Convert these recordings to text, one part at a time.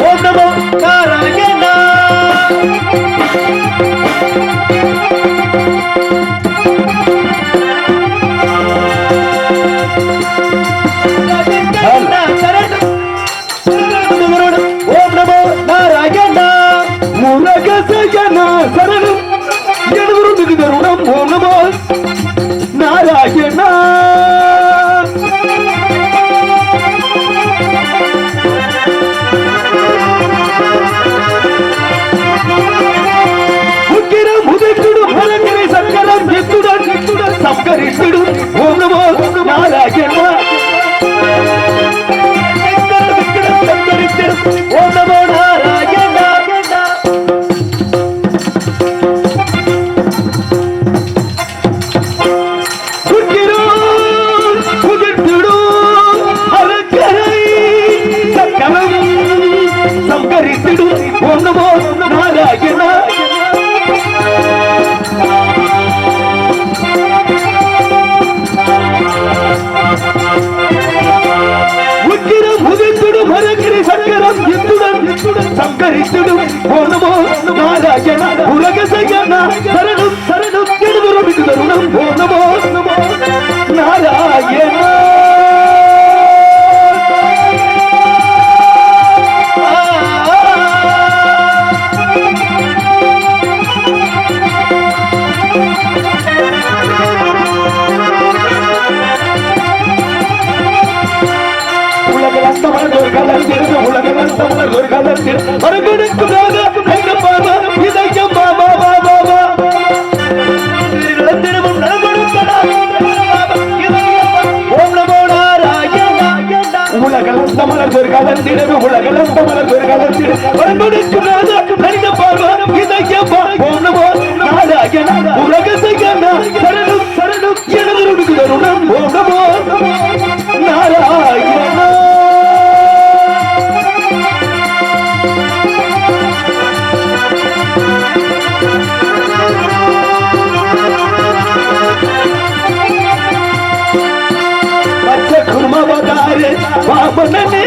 ஓம் நமோ நாராயணா எத்துடன் சங்கரித்திடும் ஓம் நமோ நாராயணா உலக செய்யனா சரணம் சரணம் எழுதுறதுக்கு தருணம் ஓம் நமோ நமோ மலர் ஒரு கலந்திரு மறுபடிக்குமாக ஐயப்பாவா இதயம் பாபா பாபா பாபா இழந்திடமும் நலமொடுக்கடா. ஓம் நமோ நாராயணா உலகளந்த மலர் ஒரு உலகளந்த மலர் ஒரு கலந்திரு வாமனனே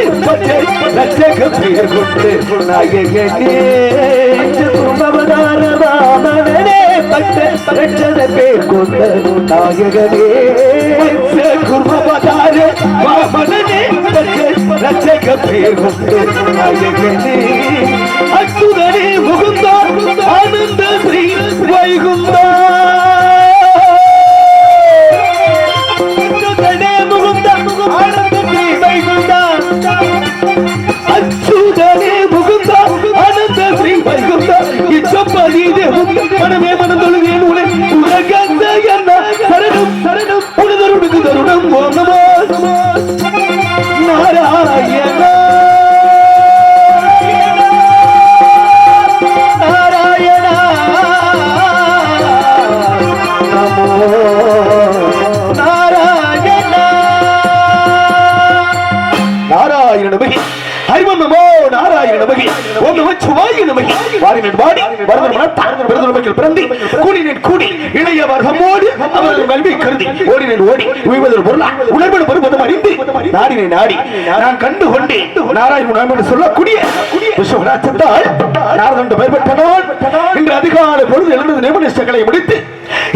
கொண்டு நாயகனே பச்சை குருமவதார வாமனனே பேர் கொண்டு நாயகனே பச்சை குருமவதாரே வாமனனே பேர் கொண்டு நாயகனே அச்சுதனே முகுந்தா ஆனந்த ஸ்ரீ வைகுந்தா. இச்சப்பதி மனமே மனந்தொழுகேன் உனை. உலகந்த என்ன? சரணம் சரணம். உனதருடுக்கு தருணம் ஓம் நமோ நமோ நாராயணா. நாராயணா. நமோ. நமகி. ஓம் நம சிவாய நமகி. வாரினன் வாடி வரதன் மனத்தான் விரதன் நமக்கில் பிறந்தி கூடினேன் கூடி இளைய வர்க்கமோடு அவர்கள் கல்வி கருதி ஓடினேன் ஓடி உய்வதல் பொருளா. உணர்வன் பருவதம் அறிந்து நாடினை நாடி நான் கண்டு கொண்டு நாராயண உணர்வு சொல்லக்கூடிய விஸ்வராஜத்தால் நாரதன் பெயர் பெற்ற இன்று அதிகாலை பொழுது எழுந்தது நியமனிஷ்டங்களை முடித்து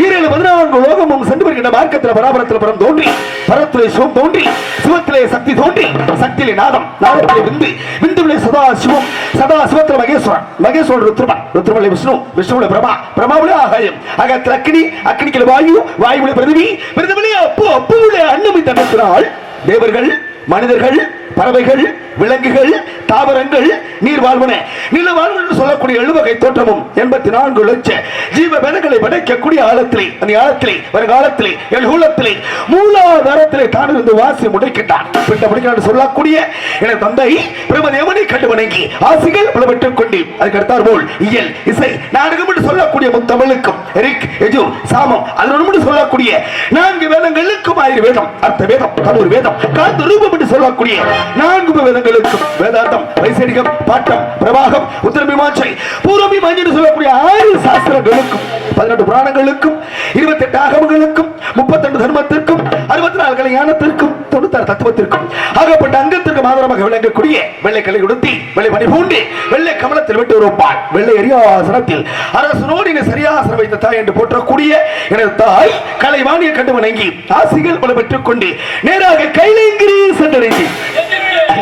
ஈரேழு பதினான்கு லோகமும் சென்று வருகின்ற மார்க்கத்தில் பராபரத்தில் பரம் தோன்றி பரத்திலே சிவம் தோன்றி சிவத்திலே சக்தி தோன்றி சக்தியிலே நாதம் நாதத்திலே விந்து விந்துவிலே சதா சிவம் சதா சிவத்தில் மகேஸ்வரன் மகேஸ்வரன் ருத்ரமன் ருத்ரமலை விஷ்ணு விஷ்ணுவிலே பிரமா பிரமாவிலே ஆகாயம் அகத்தில் அக்னி அக்னிக்கில் வாயு வாயுவிலே பிரதிவி பிரதிவிலே அப்பு அப்புவிலே அன்னமி தன்னத்தினால் தேவர்கள் மனிதர்கள் பறவைகள் விலங்குகள் தாவரங்கள் நீர் வாழ்வன. நில வாழ்வன என்று சொல்லக்கூடிய எழுவகை தோற்றமும் எண்பத்தி நான்கு லட்ச ஜீவ வேதங்களை படைக்கக்கூடிய ஆழத்திலே அந்த ஆழத்திலே வருங்காலத்திலே எழுகுலத்திலே மூலாதாரத்திலே தான் இருந்து வாசி முடைக்கின்றான். பிட்ட முடிக்கிறான் சொல்லக்கூடிய என தந்தை பிரமதேவனை கண்டு வணங்கி ஆசிகள் பல பெற்றுக் கொண்டு அதுக்கு அடுத்தார் போல் இயல் இசை நாடகம் என்று சொல்லக்கூடிய முத்தமிழுக்கும் ரிக் எஜு சாமம் அதனோடு சொல்லக்கூடிய நான்கு வேதங்களுக்கும் ஆயிரம் வேதம் அர்த்த வேதம் கலூர் வேதம் காந்த ரூபம் என்று சொல்லக்கூடிய நான்கு வேதங்களுக்கும் வேதாந்தம். பாட்டம் வைசரிகம் பாட்டம் பிரவாகம் உத்தரபிமாச்சை பூர்வமீமாஞ்சை என்று சொல்லக்கூடிய ஆறு சாஸ்திரங்களுக்கும் பதினெட்டு புராணங்களுக்கும் இருபத்தி எட்டு ஆகமங்களுக்கும் முப்பத்தெண்டு தர்மத்திற்கும் அறுபத்தி நாலு கல்யாணத்திற்கும் தொண்ணூத்தாறு தத்துவத்திற்கும் ஆகப்பட்ட அங்கத்திற்கும் மாதரமாக விளங்கக்கூடிய வெள்ளை கலை உடுத்தி வெள்ளை பனி பூண்டு வெள்ளை கமலத்தில் விட்டு இருப்பாள் வெள்ளை அரியாசனத்தில் அரசனோடு என்னை சரியாசனம் வைத்த தாய் என்று போற்றக்கூடிய எனது தாய் கலைவாணியை கண்டு வணங்கி ஆசிகள் பல பெற்றுக் கொண்டு நேராக கைலேங்கிரி சென்றடைந்தேன்.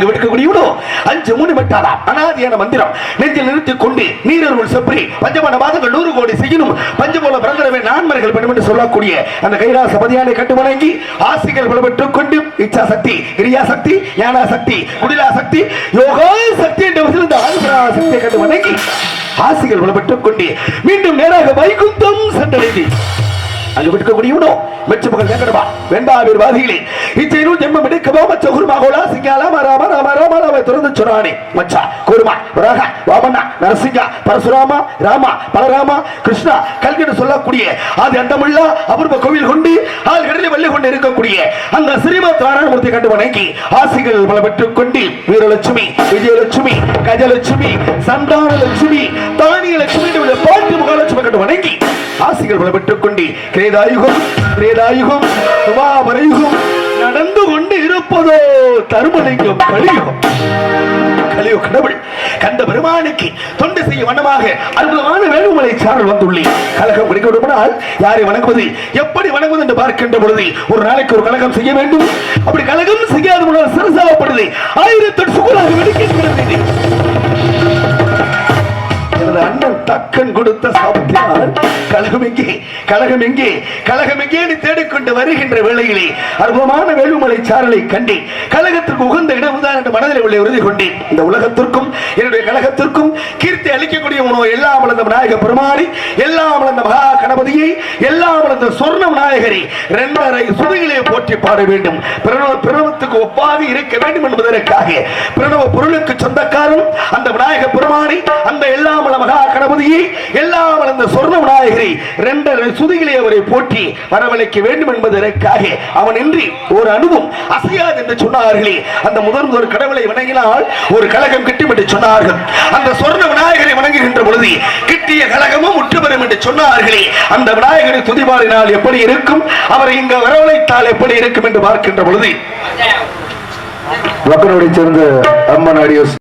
விடுக்கக்கூடியவனோ அஞ்சு மூணு அனாதியான மந்திரம். நெஞ்சில் நிறுத்திக் கொண்டு நீரருள் பஞ்சமான மாதங்கள் நூறு கோடி செய்யணும் பஞ்சபோல நான்மர்கள் என்று சொல்லக்கூடிய அந்த கைலாச பதியானை கட்டு வணங்கி ஆசிகள் பல கொண்டு இச்சா சக்தி கிரியா சக்தி ஞானா சக்தி குடிலா சக்தி யோகா சக்தி என்ற இந்த சக்தியை வணங்கி ஆசிகள் பல கொண்டு மீண்டும் நேராக வைகுந்தம் சென்றடைந்தேன். அங்கு விடுக்கக்கூடியவனோ மெச்சு மகள் வெங்கடமா வெண்பாவீர் வீர்வாதிகளே இச்சையினுள் ஜென்மம் எடுக்கவோ மச்ச குருமா கோலா சிங்காலா ராம ராம ராம ராம திறந்து சொன்னானே. மச்சா குருமா வராக வாமண்ணா நரசிங்கா பரசுராமா ராமா பலராமா கிருஷ்ணா கல்கிட்டு சொல்லக்கூடிய அது அண்டமுள்ள அபூர்வ கோவில் கொண்டு ஆள் கடலில் வெள்ளை கொண்டு இருக்கக்கூடிய அந்த ஸ்ரீமத் நாராயணமூர்த்தி கண்டு வணங்கி ஆசிகள் பல பெற்றுக் கொண்டு வீரலட்சுமி விஜயலட்சுமி கஜலட்சுமி சந்தான லட்சுமி தானிய லட்சுமி பாட்டு மகாலட்சுமி வணங்கி ஆசிகள் பலப்பட்டுக் கொண்டு கிரேதாயுகம் கிரேதாயுகம் துவாபரயுகம் நடந்து கொண்டு இருப்பதோ தருமலிங்கம் கலியுகம். கலியோ கடவுள் கந்த பெருமானுக்கு தொண்டு செய்ய வண்ணமாக அற்புதமான வேலுமலை சாரல் வந்துள்ளேன். கழகம் கிடைக்க விடுமானால் யாரை வணங்குவது எப்படி வணங்குவது என்று பார்க்கின்ற பொழுது ஒரு நாளைக்கு ஒரு கழகம் செய்ய வேண்டும். அப்படி கழகம் செய்யாத முன்னால் சிறசாகப்படுது ஆயிரத்தெட்டு சுகுலாக வெடிக்கின்றது எனது அண்ணன் தக்கன் கொடுத்த சாபத்தினால் கழகம் எங்கே கழகம் எங்கே கழகம் எங்கே தேடிக்கொண்டு வருகின்ற வேளையிலே அற்புதமான வேலுமலை சாரலை கண்டேன். கழகத்திற்கு உகந்த இடம்தான் என்று மனதில் உள்ள உறுதி கொண்டேன். இந்த உலகத்திற்கும் என்னுடைய கழகத்திற்கும் கீர்த்தி அளிக்கக்கூடிய உணவு எல்லாம் வளர்ந்த விநாயக பெருமானி எல்லாம் வளர்ந்த மகா கணபதியை எல்லாம் வளர்ந்த சொர்ண விநாயகரை ரெண்டரை சுதிகளை போற்றி பாட வேண்டும். பிரணவ பிரணவத்துக்கு ஒப்பாக இருக்க வேண்டும் என்பதற்காக பிரணவ பொருளுக்கு சொந்தக்காரன் அந்த விநாயக பெருமானை அந்த எல்லாம் வள மகா கணபதியை எல்லாம் வளர்ந்த சொர்ண விநாயகரை இரண்டரை சுதிகளை அவரை போற்றி வரவழைக்க வேண்டும் என்பதற்காக அவன் இன்றி ஒரு அணுவும் அசையாது என்று சொன்னார்களே. அந்த முதல் முதல் கடவுளை வணங்கினால் ஒரு கழகம் கிட்டும் என்று சொன்னார்கள். அந்த சொர்ண விநாயகரை வணங்குகின்ற பொழுது கிட்டிய கழகமும் முற்று பெறும் என்று சொன்னார்களே. அந்த விநாயகரை துதிபாடினால் எப்படி இருக்கும்? அவரை இங்க வரவழைத்தால் எப்படி இருக்கும் என்று பார்க்கின்ற பொழுது. வக்கனோடை சேர்ந்த அம்மன் ஆடியோஸ்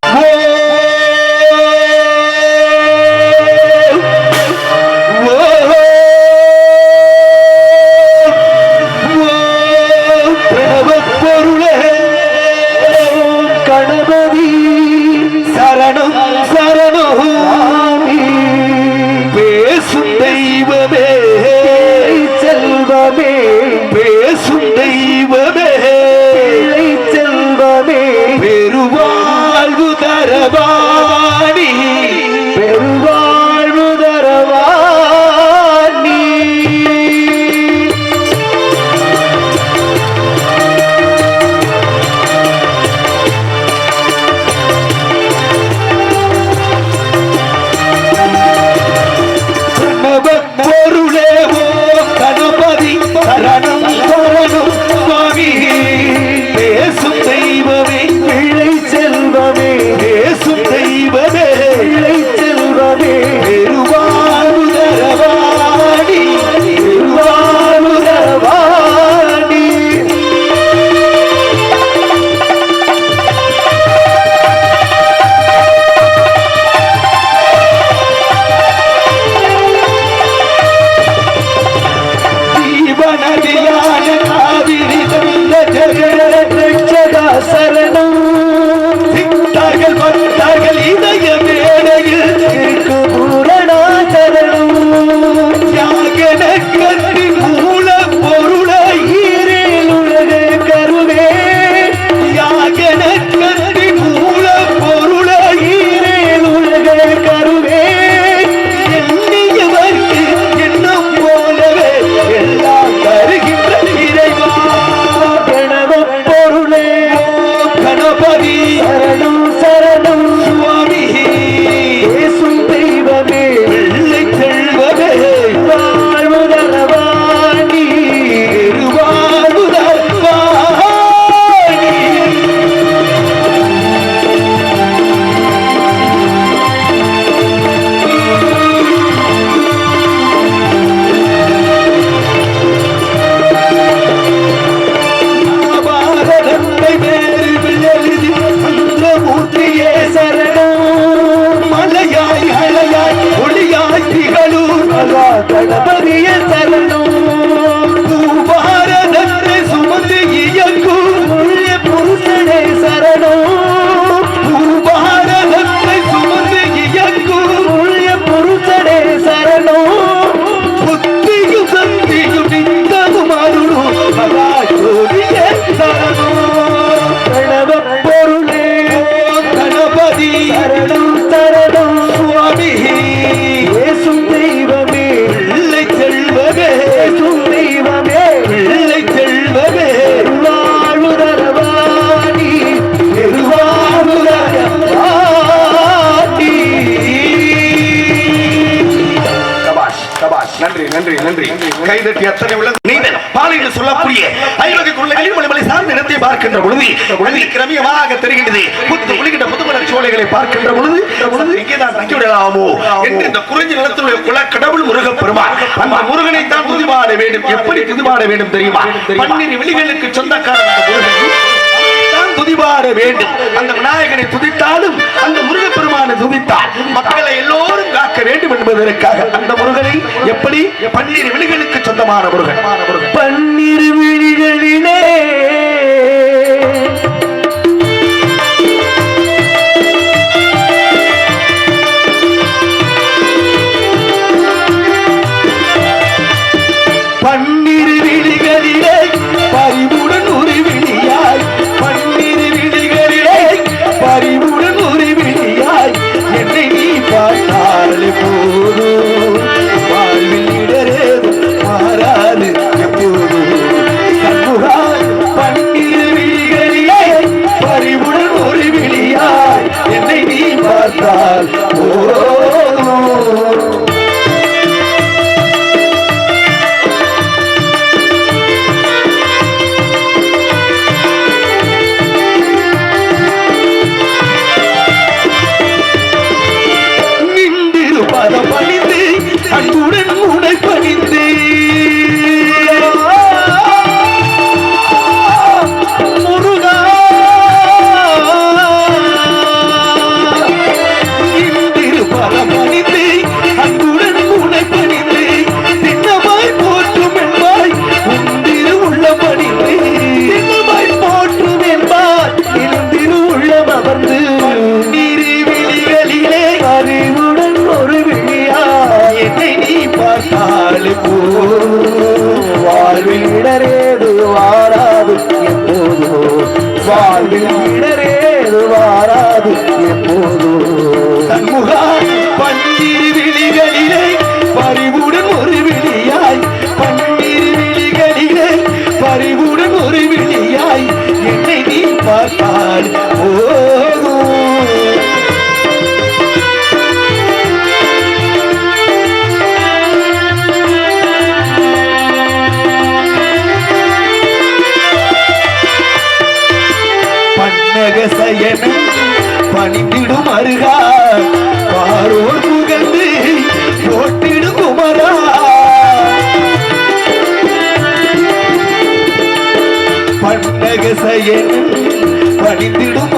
நன்றி புத்து ஒளிகின்ற சோலைகளை பார்க்கின்ற பொழுது பொழுது இங்கே இந்த குறிஞ்சி நிலத்தினுடைய குல கடவுள் முருக பெருமான் அந்த முருகனை தான் துதிபாட வேண்டும். எப்படி புதுமாட வேண்டும் தெரியுமா? பன்னிரு விழிகளுக்கு சொந்தக்காரன் துதிபாட வேண்டும். அந்த விநாயகனை துதித்தாலும் அந்த முருகப்பெருமானை துதித்தால் மக்களை எல்லோரும் காக்க வேண்டும் என்பதற்காக அந்த முருகனை எப்படி பன்னீர் விழிகளுக்கு சொந்தமான முருகன். பன்னீர் விழிகளிலே என பணிந்திடும் அருகா பாரோர் புகழ்ந்து போட்டிடும் குமரா. பன்னகசையன் பணிந்திடும்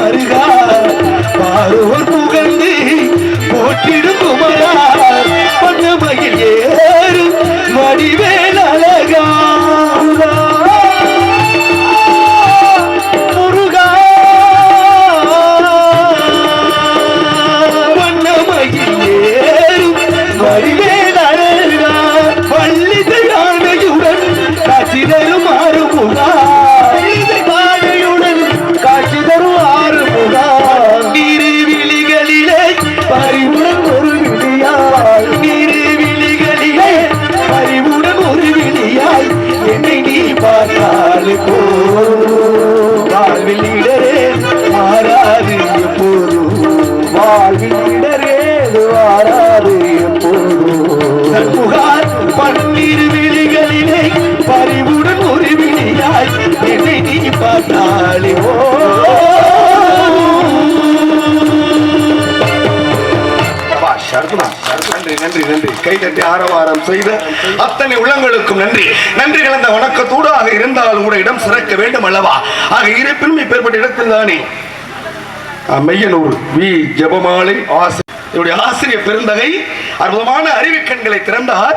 அல்லவா ஆக இருப்பினும் இப்பேற்பட்ட இடத்தில் தானே மையனூர் வி ஜபமாலை ஆசிரியர் ஆசிரியர் பெருந்தகை அற்புதமான அறிவு கண்களை திறந்தார்.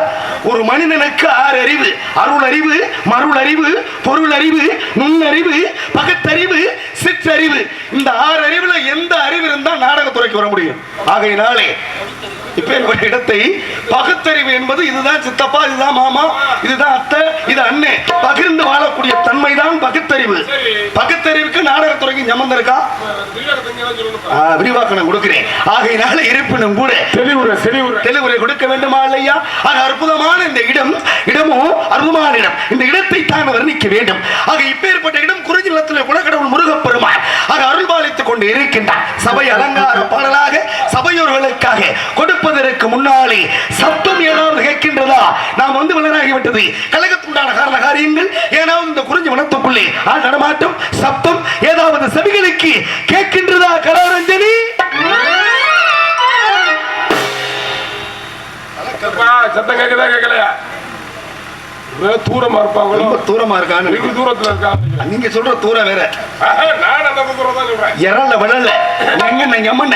ஒரு மனிதனுக்கு ஆறு அறிவு அருள் அறிவு மருள் அறிவு பொருள் அறிவு நுண்ணறிவு பகுத்தறிவு சிற்றறிவு. இந்த ஆறு அறிவுல எந்த அறிவு இருந்தா நாடகத்துறைக்கு வர முடியும்? ஆகையினாலே இப்பேற்பட்ட இடத்தை பகுத்தறிவு என்பது இதுதான் சித்தப்பா இதுதான் மாமா இதுதான் அத்தை இது அண்ணே. பகிர்ந்து வாழக்கூடிய தன்மை தான் பகுத்தறிவு. பகுத்தறிவுக்கு நாடகத்துறைக்கு சம்பந்தம் இருக்கா? விரிவாக்கம் கொடுக்கிறேன். ஆகையினால இருப்பினும் கூட தெளிவுரை தெளிவுரை. தெளிவுரை கொடுக்க வேண்டுமா இல்லையா அது அற்புதமான இந்த இடம் இடமோ அற்புதமான இடம். இந்த இடத்தை தான் வர்ணிக்க வேண்டும். ஆக இப்பேற்பட்ட இடம் குறிஞ்சி நிலத்தில் குலக்கடவுள் முருகப்பெருமான். ஆக அருள்பாலித்துக் கொண்டு இருக்கின்றார். சபை அலங்கார பாடலாக சபையோர்களுக்காக கொடுப்பதற்கு முன்னாலே சத்தம் ஏதாவது கேட்கின்றதா நாம் வந்து விளராகிவிட்டது. கழகத்துண்டான காரண காரியங்கள் ஏதாவது இந்த குறிஞ்சி வனத்துக்குள்ளே ஆள் நடமாட்டம் சப்தம் ஏதாவது செவிகளுக்கு கேட்கின்றதா கலாரஞ்சனி சத்தம் கேக்குதா கேட்கலையா? தூரமா இருப்பாங்களோ? ரொம்ப தூரமா இருக்கான்னு வெகு தூரத்துல இருக்காங்க. நீங்க சொல்ற தூரம் வேற. நான் அந்த தூரம் தான் சொல்றேன். எரல்ல விழல எங்கண்ண எம்மண்ண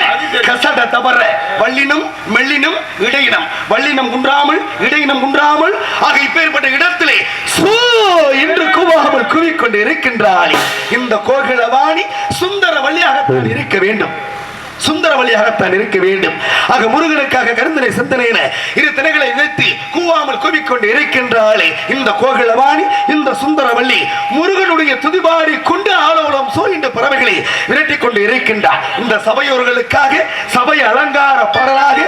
கசட தவற. வள்ளினம் மெல்லினம் இடையினம். வள்ளினம் குன்றாமல் இடையினம் குன்றாமல் ஆக இப்பேற்பட்ட இடத்திலே சூ என்று கூவாமல் கூவிக்கொண்டு இருக்கின்றாள் இந்த கோகிலவாணி சுந்தர வழியாகத்தான் இருக்க வேண்டும். சுந்தர வழியாகத்தான் இருக்க வேண்டும். ஆக முருகனுக்காக கருந்தனை சிந்தனையின இரு திரைகளை வைத்து கூவாமல் குவிக்கொண்டு இருக்கின்றாலே இந்த கோகிலவாணி இந்த சுந்தரவள்ளி முருகனுடைய துதிபாரி கொண்டு ஆலோலம் சோ பறவைகளை விரட்டி கொண்டு இருக்கின்றார். இந்த சபையோர்களுக்காக சபை அலங்கார பாடலாக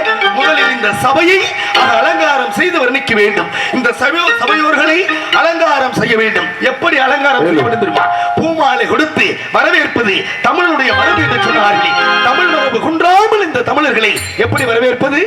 இந்த சபையை அது அலங்காரம் செய்து வர்ணிக்க வேண்டும். இந்த சபையோர்களை அலங்காரம் செய்ய வேண்டும். எப்படி அலங்காரம் செய்ய வேண்டும் தெரியுமா? பூமாலை கொடுத்து வரவேற்பது தமிழனுடைய மரபு என்று சொன்னார்கள். தமிழ் மரபு குன்றாமல் இந்த தமிழர்களை எப்படி வரவேற்பது?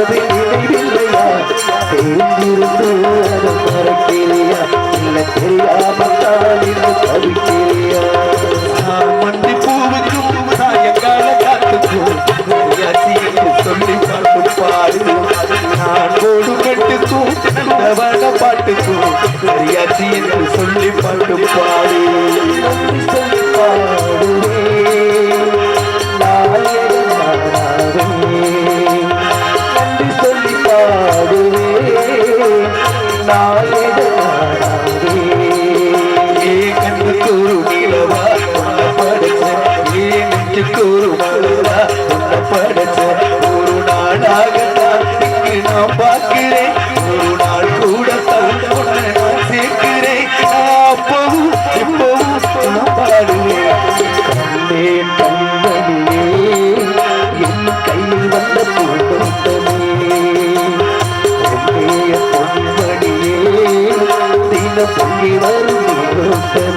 மறவே நினைவில்லையா தெரிந்திருந்து அதை மறக்கிறேயா இல்லை தெரியாமல் தான் இன்று தவிக்கிறேயா மண்டி பூவுக்கும் சாயங்கால காத்துக்கும் சொல்லி பார்க்கும் பாடு நான் போடு கட்டுக்கும் பாட்டுக்கும் அறியாச்சி என்று தின பொங்கி வரும்